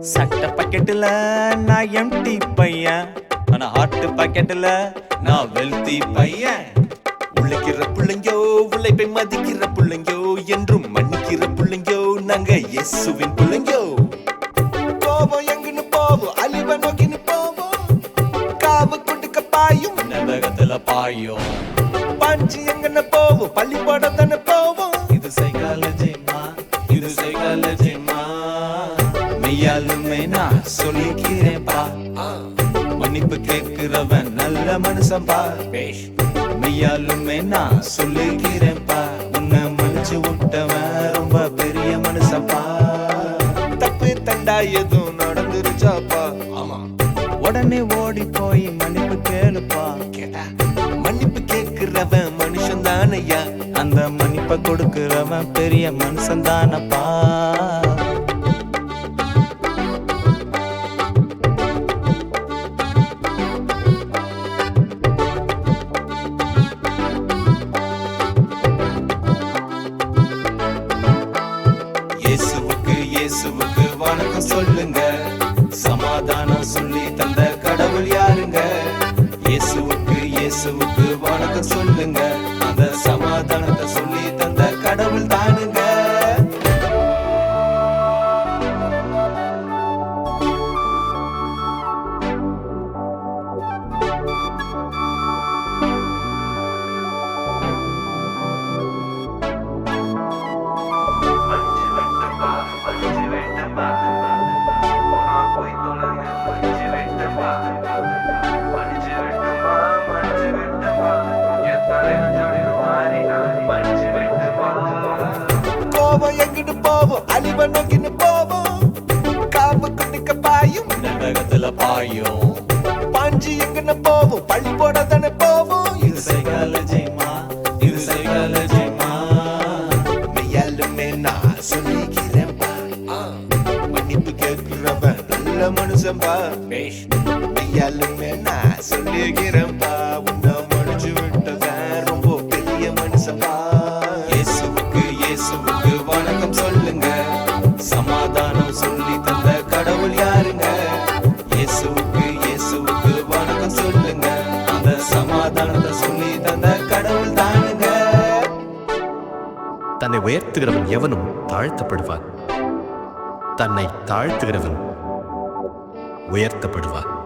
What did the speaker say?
சட்ட பாக்கெட்டுல நான் எம்டி பையன். ஆனா ஹார்ட் பாக்கெட்டுல நான் வெல்தி பையன். உழைக்கிற பிள்ளைங்கோ உழைப்பை மதிக்கிற பிள்ளைங்கோ என்றும் மன்னிக்கிற பிள்ளைங்கோ நாங்க இயேசுவின் பிள்ளைங்கோ. காவு கொடுக்க பாயும் நரகத்துல பாயும். பாஞ்சு எங்கன்னு போவோம் பள்ளிப்பாடம் தானே போவோம். இது சைக்காலஜிமா இது சைக்காலஜிமா மெய்யாலுமே நான் சொல்லிக்கிறேன்பா மன்னிப்பு கேட்கிறவன் நல்ல மனுஷன்பா மெய்யாலுமே நான் சொல்லிக்கிறேன்பா உன்னை மன்னிச்சு விட்டவன் ரொம்ப பெரிய மனுஷன்பா தப்பு தண்டா எதுவும் நடந்துருச்சாப்பா உடனே ஓடி போய் மன்னிப்பு கேளுப்பா. கேட்டா? மன்னிப்பு கேட்கிறவன் மனுஷன் தானையா அந்த மன்னிப்பை கொடுக்கிறவன் பெரிய மனுஷன் தானப்பா. இயேசுவுக்கு இயேசுவுக்கு வணக்கம் சொல்லுங்க. இயேசுவுக்கு வணக்கம் சொல்லுங்க. அந்த சமாதானத்தை சொல்லி தந்த கடவுள் தானுங்க. போவோம் எங்கிட்டு போவோம்? அழிவ நோக்கின்னு போவோம். காவு கொடுக்க பாயும். நரகத்துல பாயும். பாஞ்சு எங்கன்னு போவோம். பள்ளி போட தானே போவோம். இது சைக்காலஜிமா இது சைக்காலஜிமா மெய்யாலுமே நான் சொல்லிக்கிறேன் பா. மன்னிப்பு கேட்கிறவன் நல்ல மனுஷன் பா. மெய்யாலுமே நான் சொல்லிக்கிறேன் பா. உன்னை தன்னை உயர்த்துகிறவன் எவனும் தாழ்த்தப்படுவான். தன்னை தாழ்த்துகிறவன் உயர்த்தப்படுவான்.